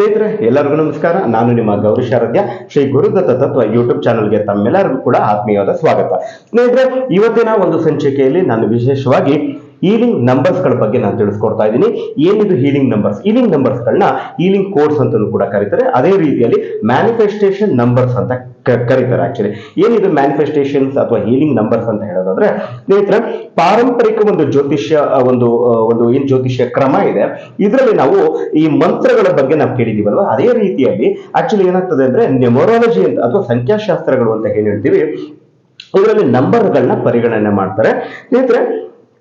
ಸ್ನೇಹಿತರೆ, ಎಲ್ಲರಿಗೂ ನಮಸ್ಕಾರ. ನಾನು ನಿಮ್ಮ ಗೌರಿ ಶಾರದ್ಯ. ಶ್ರೀ ಗುರುದತ್ತ ತತ್ವ ಯೂಟ್ಯೂಬ್ ಚಾನಲ್ಗೆ ತಮ್ಮೆಲ್ಲರಿಗೂ ಕೂಡ ಆತ್ಮೀಯವಾದ ಸ್ವಾಗತ. ಸ್ನೇಹಿತರೆ, ಇವತ್ತಿನ ಒಂದು ಸಂಚಿಕೆಯಲ್ಲಿ ನಾನು ವಿಶೇಷವಾಗಿ ಹೀಲಿಂಗ್ ನಂಬರ್ಸ್ಗಳ ಬಗ್ಗೆ ನಾನು ತಿಳಿಸ್ಕೊಡ್ತಾ ಇದ್ದೀನಿ. ಏನಿದು ಹೀಲಿಂಗ್ ನಂಬರ್ಸ್ ಹೀಲಿಂಗ್ ನಂಬರ್ಸ್ ಗಳನ್ನ ಹೀಲಿಂಗ್ ಕೋಡ್ಸ್ ಅಂತಲೂ ಕೂಡ ಕರೀತಾರೆ. ಅದೇ ರೀತಿಯಲ್ಲಿ ಮ್ಯಾನಿಫೆಸ್ಟೇಷನ್ ನಂಬರ್ಸ್ ಅಂತ ಕರೀತಾರೆ ಆಕ್ಚುಲಿ ಏನಿದು ಮ್ಯಾನಿಫೆಸ್ಟೇಷನ್ಸ್ ಅಥವಾ ಹೀಲಿಂಗ್ ನಂಬರ್ಸ್ ಅಂತ ಹೇಳೋದಾದ್ರೆ, ಸ್ನೇಹಿತರೆ, ಪಾರಂಪರಿಕ ಒಂದು ಜ್ಯೋತಿಷ್ಯ ಒಂದು ಒಂದು ಏನ್ ಜ್ಯೋತಿಷ್ಯ ಕ್ರಮ ಇದೆ. ಇದರಲ್ಲಿ ನಾವು ಈ ಮಂತ್ರಗಳ ಬಗ್ಗೆ ನಾವು ಕೇಳಿದೀವಲ್ವಾ? ಅದೇ ರೀತಿಯಲ್ಲಿ ಆಕ್ಚುಲಿ ಏನಾಗ್ತದೆ ಅಂದ್ರೆ ನ್ಯೂಮರಾಲಜಿ ಅಂತ ಅಥವಾ ಸಂಖ್ಯಾಶಾಸ್ತ್ರಗಳು ಅಂತ ಏನ್ ಹೇಳ್ತೀವಿ, ಇದರಲ್ಲಿ ನಂಬರ್ಗಳನ್ನ ಪರಿಗಣನೆ ಮಾಡ್ತಾರೆ. ಸ್ನೇಹಿತರೆ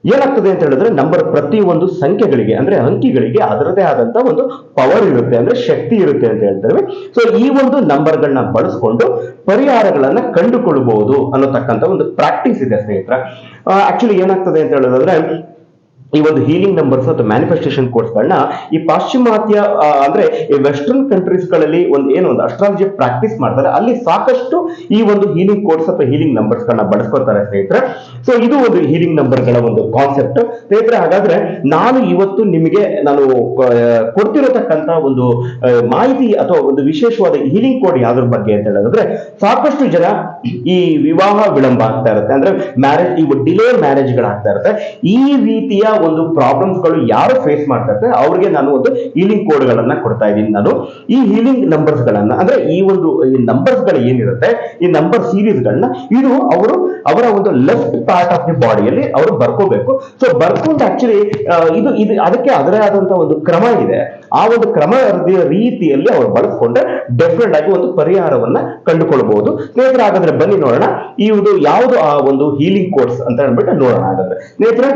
ಏನಾಗ್ತದೆ ಅಂತ ಹೇಳಿದ್ರೆ ನಂಬರ್ ಪ್ರತಿ ಒಂದು ಸಂಖ್ಯೆಗಳಿಗೆ, ಅಂದ್ರೆ ಅಂಕಿಗಳಿಗೆ ಅದರದೇ ಆದಂತ ಒಂದು ಪವರ್ ಇರುತ್ತೆ, ಅಂದ್ರೆ ಶಕ್ತಿ ಇರುತ್ತೆ ಅಂತ ಹೇಳ್ತೇವೆ ಸೊ ಈ ಒಂದು ನಂಬರ್ಗಳನ್ನ ಬಳಸ್ಕೊಂಡು ಪರಿಹಾರಗಳನ್ನ ಕಂಡುಕೊಳ್ಳಬಹುದು ಅನ್ನೋತಕ್ಕಂತ ಒಂದು ಪ್ರಾಕ್ಟೀಸ್ ಇದೆ ಸ್ನೇಹಿತರ. ಆಕ್ಚುಲಿ ಏನಾಗ್ತದೆ ಅಂತ ಹೇಳೋದಾದ್ರೆ ಈ ಒಂದು ಹೀಲಿಂಗ್ ನಂಬರ್ಸ್ ಅಥವಾ ಮ್ಯಾನಿಫೆಸ್ಟೇಷನ್ ಕೋರ್ಸ್ಗಳನ್ನ ಈ ಪಾಶ್ಚಿಮಾತ್ಯ ಅಂದ್ರೆ ಈ ವೆಸ್ಟರ್ನ್ ಕಂಟ್ರೀಸ್ಗಳಲ್ಲಿ ಒಂದು ಏನು ಒಂದು ಅಸ್ಟ್ರಾಲಜಿ ಪ್ರಾಕ್ಟೀಸ್ ಮಾಡ್ತಾರೆ. ಅಲ್ಲಿ ಸಾಕಷ್ಟು ಈ ಒಂದು ಹೀಲಿಂಗ್ ಕೋರ್ಸ್ ಅಥವಾ ಹೀಲಿಂಗ್ ನಂಬರ್ಸ್ ಗಳನ್ನ ಬಳಸ್ಕೊತಾರೆ ಸ್ನೇಹಿತರೆ. ಸೊ ಇದು ಒಂದು ಹೀಲಿಂಗ್ ನಂಬರ್ಗಳ ಒಂದು ಕಾನ್ಸೆಪ್ಟ್ ಸ್ನೇಹಿತರೆ, ಹಾಗಾದ್ರೆ ನಾನು ಇವತ್ತು ನಿಮಗೆ ನಾನು ಕೊಡ್ತಿರತಕ್ಕಂತ ಒಂದು ಮಾಹಿತಿ ಅಥವಾ ಒಂದು ವಿಶೇಷವಾದ ಹೀಲಿಂಗ್ ಕೋಡ್ ಯಾವ್ದ್ರ ಬಗ್ಗೆ ಅಂತ ಹೇಳೋದಾದ್ರೆ ಸಾಕಷ್ಟು ಜನ ಈ ವಿವಾಹ ವಿಳಂಬ ಆಗ್ತಾ ಇರುತ್ತೆ. ಅಂದ್ರೆ ಮ್ಯಾರೇಜ್ ಈ ಡಿಲೇ ಮ್ಯಾರೇಜ್ ಗಳಾಗ್ತಾ ಇರುತ್ತೆ. ಈ ರೀತಿಯ ಒಂದು ಪ್ರಾಬ್ಲಮ್ಸ್ಗಳು ಯಾರು ಫೇಸ್ ಮಾಡ್ತಾರೆ ಅವ್ರಿಗೆ ನಾನು ಒಂದು ಹೀಲಿಂಗ್ ಕೋಡ್ ಗಳನ್ನ ಕೊಡ್ತಾ ಇದ್ದೀನಿ. ನಾನು ಈ ಹೀಲಿಂಗ್ ನಂಬರ್ಸ್ ಗಳನ್ನ, ಅಂದ್ರೆ ಈ ಒಂದು, ಈ ನಂಬರ್ಸ್ಗಳು ಏನಿರುತ್ತೆ, ಈ ನಂಬರ್ ಸೀರೀಸ್ ಗಳನ್ನ, ಇದು ಅವರು ಅವರ ಒಂದು ಲೆಫ್ಟ್ ಪಾರ್ಟ್ ಆಫ್ ದಿ ಬಾಡಿಯಲ್ಲಿ ಅವರು ಬರ್ಕೋಬೇಕು. ಸೊ ಬರ್ಕೊಂಡು ಆಕ್ಚುಲಿ ಇದು ಇದು ಅದಕ್ಕೆ ಅದರೇ ಆದಂತ ಒಂದು ಕ್ರಮ ಇದೆ. ಆ ಒಂದು ಕ್ರಮ ರೀತಿಯಲ್ಲಿ ಅವರು ಬಳಸ್ಕೊಂಡ್ರೆ ಡೆಫಿನೆಟ್ ಆಗಿ ಒಂದು ಪರಿಹಾರವನ್ನ ಕಂಡುಕೊಳ್ಬಹುದು. ಸ್ನೇಹಿತರೆ, ಹಾಗಾದ್ರೆ ಬನ್ನಿ ನೋಡೋಣ. ಈ ಒಂದು ಯಾವುದು ಆ ಒಂದು ಹೀಲಿಂಗ್ ಕೋರ್ಸ್ ಅಂತ ಹೇಳ್ಬಿಟ್ಟು ನೋಡೋಣ ಹಾಗಾದ್ರೆ. ಸ್ನೇಹಿತರೆ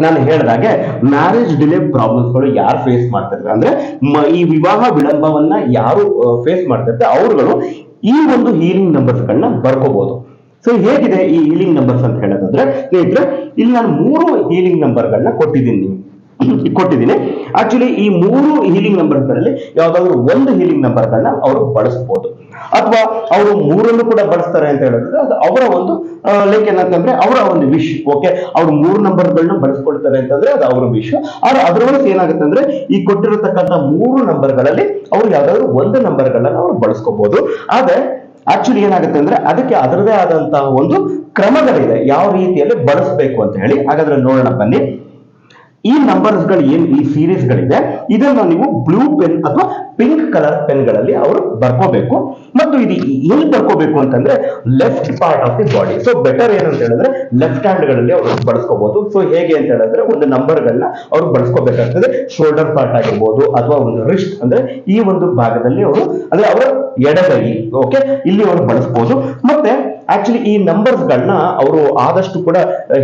ನಾನು ಹೇಳಿದಾಗೆ ಮ್ಯಾರೇಜ್ ಡಿಲೇ ಪ್ರಾಬ್ಲಮ್ಸ್ಗಳು ಯಾರು ಫೇಸ್ ಮಾಡ್ತಿರ್ತಾರೆ? ಅಂದ್ರೆ ಈ ವಿವಾಹ ವಿಳಂಬವನ್ನ ಯಾರು ಫೇಸ್ ಮಾಡ್ತಿರ್ತಾರೆ? ಅವರುಗಳು ಈ ಒಂದು ಹೀಲಿಂಗ್ ನಂಬರ್ಸ್ಗಳನ್ನ ಬರ್ಕೋಬಹುದು ಸೊ ಹೇಗಿದೆ ಈ ಹೀಲಿಂಗ್ ನಂಬರ್ಸ್ ಅಂತ ಹೇಳೋದಾದ್ರೆ, ಸ್ನೇಹಿತರೆ, ಇಲ್ಲಿ ನಾನು ಮೂರು ಹೀಲಿಂಗ್ ನಂಬರ್ಗಳನ್ನ ಕೊಟ್ಟಿದ್ದೀನಿ. ಕೊಟ್ಟಿದ್ದೀನಿ. ಆಕ್ಚುಲಿ ಈ ಮೂರು ಹೀಲಿಂಗ್ ನಂಬರ್ಗಳಲ್ಲಿ ಯಾವ್ದಾದ್ರು ಒಂದು ಹೀಲಿಂಗ್ ನಂಬರ್ಗಳನ್ನ ಅವರು ಬಳಸಬಹುದು ಅಥವಾ ಅವರು ಮೂರನ್ನು ಕೂಡ ಬಳಸ್ತಾರೆ ಅಂತ ಹೇಳಿದ್ರೆ ಅದು ಅವರ ಒಂದು ಲೈಕ್ ಏನಂತಂದ್ರೆ ಅವರ ಒಂದು ವಿಶ್ ಓಕೆ ಅವ್ರು ಮೂರು ನಂಬರ್ಗಳನ್ನ ಬಳಸ್ಕೊಳ್ತಾರೆ ಅಂತಂದ್ರೆ ಅದು ಅವರ ವಿಶ್ ಆದ್ರೆ ಅದರೊಳಗೆ ಏನಾಗುತ್ತೆ ಅಂದ್ರೆ ಈ ಕೊಟ್ಟಿರತಕ್ಕಂಥ ಮೂರು ನಂಬರ್ಗಳಲ್ಲಿ ಅವ್ರು ಯಾವ್ದಾದ್ರು ಒಂದು ನಂಬರ್ಗಳನ್ನ ಅವ್ರು ಬಳಸ್ಕೋಬಹುದು ಆದ್ರೆ ಆಕ್ಚುಲಿ ಏನಾಗುತ್ತೆ ಅಂದ್ರೆ ಅದಕ್ಕೆ ಅದರದೇ ಆದಂತಹ ಒಂದು ಕ್ರಮಗಳಿದೆ. ಯಾವ ರೀತಿಯಲ್ಲಿ ಬಳಸಬೇಕು ಅಂತ ಹೇಳಿ ಹಾಗಾದ್ರೆ ನೋಡೋಣ ಬನ್ನಿ. ಈ ನಂಬರ್ಸ್ಗಳು ಏನ್ ಈ ಸೀರೀಸ್ ಗಳಿದೆ, ಇದನ್ನ ನೀವು ಬ್ಲೂ ಪೆನ್ ಅಥವಾ ಪಿಂಕ್ ಕಲರ್ ಪೆನ್ಗಳಲ್ಲಿ ಅವರು ಬರ್ಕೋಬೇಕು. ಮತ್ತು ಇದು ಎಲ್ಲಿ ಬರ್ಕೋಬೇಕು ಅಂತಂದ್ರೆ left part of the body so better ಏನಂತ ಹೇಳಿದ್ರೆ ಲೆಫ್ಟ್ ಹ್ಯಾಂಡ್ಗಳಲ್ಲಿ ಅವರು ಬಳಸ್ಕೋಬಹುದು ಸೊ ಹೇಗೆ ಅಂತ ಹೇಳಿದ್ರೆ ಒಂದು ನಂಬರ್ ಗಳನ್ನ ಅವರು ಬಳಸ್ಕೋಬೇಕಾಗ್ತದೆ. ಶೋಲ್ಡರ್ ಪಾರ್ಟ್ ಆಗಿರ್ಬೋದು ಅಥವಾ ಒಂದು ರಿಸ್ಟ್ ಅಂದ್ರೆ ಈ ಒಂದು ಭಾಗದಲ್ಲಿ ಅವರು, ಅಂದ್ರೆ ಅವರ ಎಡಗೈ ಓಕೆ ಇಲ್ಲಿ ಅವರು ಬಳಸ್ಬೋದು. ಮತ್ತೆ ಆಕ್ಚುಲಿ ಈ ನಂಬರ್ಸ್ ಗಳನ್ನ ಅವರು ಆದಷ್ಟು ಕೂಡ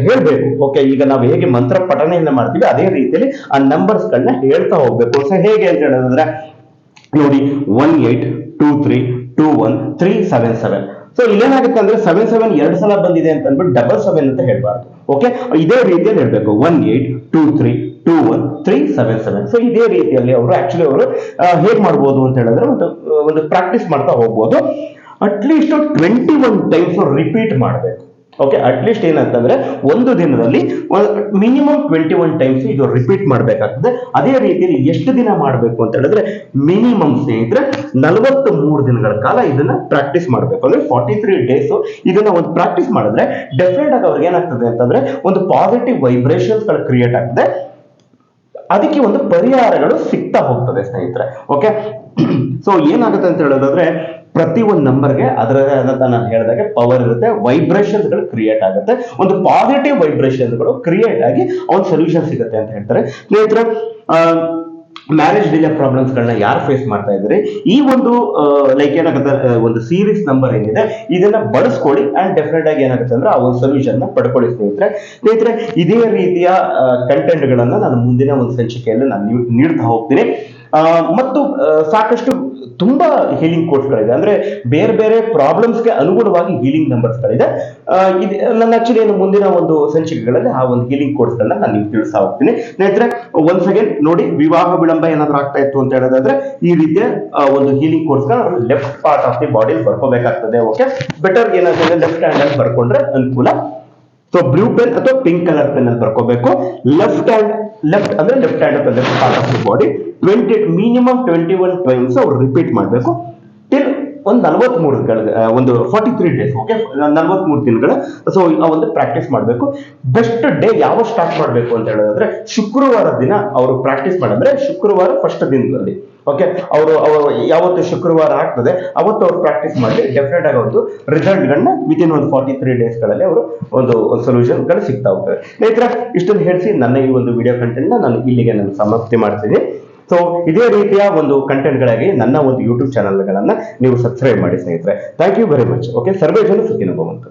ಹೇಳಬೇಕು. ಓಕೆ ಈಗ ನಾವು ಹೇಗೆ ಮಂತ್ರ ಪಠಣೆಯಿಂದ ಮಾಡ್ತೀವಿ, ಅದೇ ರೀತಿಯಲ್ಲಿ ಆ ನಂಬರ್ಸ್ ಗಳನ್ನ ಹೇಳ್ತಾ ಹೋಗ್ಬೇಕು. ಸೊ ಹೇಗೆ ಅಂತ ಹೇಳೋದಂದ್ರೆ ನೋಡಿ one eight two three two one three seven seven so ಇಲ್ಲೇನಾಗುತ್ತೆ ಅಂದ್ರೆ ಸೆವೆನ್ ಸೆವೆನ್ ಎರಡು ಸಲ ಬಂದಿದೆ ಅಂತ ಅಂದ್ಬಿಟ್ಟು ಡಬಲ್ ಸೆವೆನ್ ಅಂತ ಹೇಳ್ಬಾರ್ದು. ಓಕೆ ಇದೇ ರೀತಿಯಲ್ಲಿ ಹೇಳ್ಬೇಕು. One eight two three two one three seven seven so ಇದೇ ರೀತಿಯಲ್ಲಿ ಅವರು ಆಕ್ಚುಲಿ ಅವರು ಹೇಗೆ ಮಾಡ್ಬೋದು ಅಂತ ಹೇಳಿದ್ರೆ ಒಂದು ಒಂದು ಪ್ರಾಕ್ಟೀಸ್ ಮಾಡ್ತಾ ಹೋಗ್ಬೋದು. At least twenty one times repeat ಮಾಡಬೇಕು. ಓಕೆ ಅಟ್ಲೀಸ್ಟ್ ಏನಂತಂದ್ರೆ ಒಂದು ದಿನದಲ್ಲಿ ಮಿನಿಮಮ್ ಟ್ವೆಂಟಿ ಒನ್ ಟೈಮ್ಸ್ ಇದು ರಿಪೀಟ್ ಮಾಡಬೇಕಾಗ್ತದೆ. ಅದೇ ರೀತಿಯಲ್ಲಿ ಎಷ್ಟು ದಿನ ಮಾಡಬೇಕು ಅಂತ ಹೇಳಿದ್ರೆ ಮಿನಿಮಮ್ ಸ್ನೇಹಿತರೆ ನಲವತ್ತು ಮೂರು ದಿನಗಳ ಕಾಲ ಇದನ್ನ ಪ್ರಾಕ್ಟೀಸ್ ಮಾಡಬೇಕು. ಅಂದ್ರೆ ಫಾರ್ಟಿ ತ್ರೀ ಡೇಸ್ ಇದನ್ನ ಒಂದು ಪ್ರಾಕ್ಟೀಸ್ ಮಾಡಿದ್ರೆ ಡೆಫಿನೆಟ್ ಆಗಿ ಅವ್ರಿಗೆ ಏನಾಗ್ತದೆ ಅಂತಂದ್ರೆ ಒಂದು ಪಾಸಿಟಿವ್ ವೈಬ್ರೇಷನ್ಸ್ಗಳು ಕ್ರಿಯೇಟ್ ಆಗ್ತದೆ. ಅದಕ್ಕೆ ಒಂದು ಪರಿಹಾರಗಳು ಸಿಗ್ತಾ ಹೋಗ್ತದೆ ಸ್ನೇಹಿತರೆ. ಓಕೆ ಸೊ ಏನಾಗುತ್ತೆ ಅಂತ ಹೇಳೋದಾದ್ರೆ ಪ್ರತಿ ಒಂದು ನಂಬರ್ಗೆ ಅದರದೇ ಆದಂತ ನಾನು ಹೇಳಿದಾಗೆ ಪವರ್ ಇರುತ್ತೆ ವೈಬ್ರೇಷನ್ಸ್ಗಳು ಕ್ರಿಯೇಟ್ ಆಗುತ್ತೆ. ಒಂದು ಪಾಸಿಟಿವ್ ವೈಬ್ರೇಷನ್ಸ್ಗಳು ಕ್ರಿಯೇಟ್ ಆಗಿ ಒಂದು ಸೊಲ್ಯೂಷನ್ ಸಿಗುತ್ತೆ ಅಂತ ಹೇಳ್ತಾರೆ. ಸ್ನೇಹಿತರೆ ಮ್ಯಾರೇಜ್ ಡಿಲೇ ಪ್ರಾಬ್ಲಮ್ಸ್ ಗಳನ್ನ ಯಾರು ಫೇಸ್ ಮಾಡ್ತಾ ಇದ್ರಿ ಈ ಒಂದು ಲೈಕ್ ಏನಾಗುತ್ತೆ ಒಂದು ಸೀರೀಸ್ ನಂಬರ್ ಏನಿದೆ ಇದನ್ನ ಬಳಸ್ಕೊಳ್ಳಿ ಅಂಡ್ ಡೆಫಿನೆಟ್ ಆಗಿ ಏನಾಗುತ್ತೆ ಅಂದ್ರೆ ಆ ಒಂದು ಸೊಲ್ಯೂಷನ್ನ ಪಡ್ಕೊಳ್ಳಿ ಸ್ನೇಹಿತರೆ. ಸ್ನೇಹಿತರೆ, ಇದೇ ರೀತಿಯ ಕಂಟೆಂಟ್ ಗಳನ್ನ ನಾನು ಮುಂದಿನ ಒಂದು ಸಂಚಿಕೆಯಲ್ಲಿ ನಾನು ನೀಡ್- ನೀಡ್ತಾ ಹೋಗ್ತೀನಿ. ಮತ್ತು ಸಾಕಷ್ಟು ತುಂಬಾ ಹೀಲಿಂಗ್ ಕೋರ್ಸ್ಗಳಿದೆ ಅಂದ್ರೆ ಬೇರೆ ಬೇರೆ ಪ್ರಾಬ್ಲಮ್ಸ್ಗೆ ಅನುಗುಣವಾಗಿ ಹೀಲಿಂಗ್ ನಂಬರ್ಸ್ಗಳಿದೆ ಇದು ನನ್ನ ಆಕ್ಚುಲಿ ಏನು ಮುಂದಿನ ಒಂದು ಸಂಚಿಕೆಗಳಲ್ಲಿ ಆ ಒಂದು ಹೀಲಿಂಗ್ ಕೋರ್ಸ್ಗಳನ್ನ ನಾನು ನಿಮ್ಗೆ ತಿಳಿಸ್ತಾ ಹೋಗ್ತೀನಿ. ಸ್ನೇಹಿತರೆ ಒನ್ಸ್ ಅಗೇನ್ ನೋಡಿ, ವಿವಾಹ ವಿಳಂಬ ಏನಾದ್ರು ಆಗ್ತಾ ಇತ್ತು ಅಂತ ಹೇಳೋದಾದ್ರೆ, ಈ ರೀತಿಯ ಒಂದು healing course left part of the body ಬರ್ಕೋಬೇಕಾಗ್ತದೆ okay better ಏನಾದ್ರೆ ಲೆಫ್ಟ್ ಹ್ಯಾಂಡ್ ಅಲ್ಲಿ ಬರ್ಕೊಂಡ್ರೆ ಅನುಕೂಲ. ಸೊ ಬ್ಲೂ ಪೆನ್ ಅಥವಾ ಪಿಂಕ್ ಕಲರ್ ಪೆನ್ ಅಲ್ಲಿ ಬರ್ಕೋಬೇಕು. ಲೆಫ್ಟ್ ಹ್ಯಾಂಡ್ ಲೆಫ್ಟ್ ಅಂದ್ರೆ ಲೆಫ್ಟ್ ಹ್ಯಾಂಡ್ ಅಥವಾ left part of the body twenty minimum twenty one times ಅವ್ರು ರಿಪೀಟ್ ಮಾಡಬೇಕು? ಟಿಲ್ ಒಂದು ನಲವತ್ಮೂರು ಒಂದು ಫಾರ್ಟಿ ತ್ರೀ ಡೇಸ್ ಓಕೆ ನಲವತ್ಮೂರು ದಿನಗಳ ಸೊ ಒಂದು ಪ್ರಾಕ್ಟೀಸ್ ಮಾಡಬೇಕು. ಬೆಸ್ಟ್ ಡೇ ಯಾವ ಸ್ಟಾರ್ಟ್ ಮಾಡಬೇಕು ಅಂತ ಹೇಳೋದಾದ್ರೆ, ಶುಕ್ರವಾರ ದಿನ ಅವರು ಪ್ರಾಕ್ಟೀಸ್ ಮಾಡಿದ್ರೆ ಶುಕ್ರವಾರ ಫಸ್ಟ್ ದಿನದಲ್ಲಿ ಓಕೆ ಅವರು ಅವರು ಯಾವತ್ತು ಶುಕ್ರವಾರ ಆಗ್ತದೆ, ಅವತ್ತು ಅವ್ರು ಪ್ರಾಕ್ಟೀಸ್ ಮಾಡಿ ಡೆಫಿನೆಟ್ ಆಗಿ ಒಂದು ರಿಸಲ್ಟ್ಗಳನ್ನ ಇನ್ ಒಂದು ಫಾರ್ಟಿ ತ್ರೀ ಡೇಸ್ಗಳಲ್ಲಿ ಅವರು ಒಂದು ಸೊಲ್ಯೂಷನ್ಗಳು ಸಿಗ್ತಾ ಹೋಗ್ತದೆ ಸ್ನೇಹಿತರ, ಇಷ್ಟನ್ನು ಹೇಳಿಸಿ ನನ್ನ ಈ ಒಂದು ವಿಡಿಯೋ ಕಂಟೆಂಟ್ನ ನಾನು ಇಲ್ಲಿಗೆ ನಾನು ಸಮಾಪ್ತಿ ಮಾಡ್ತೀನಿ. ಸೊ ಇದೇ ರೀತಿಯ ಒಂದು ಕಂಟೆಂಟ್ಗಳಾಗಿ ನನ್ನ ಒಂದು ಯೂಟ್ಯೂಬ್ ಚಾನಲ್ಗಳನ್ನು ನೀವು ಸಬ್ಸ್ಕ್ರೈಬ್ ಮಾಡಿ ಸ್ನೇಹಿತರೆ. Thank you very much okay ಸರ್ವೇ ಜನ ಸುಖಿನ ಭವಂತು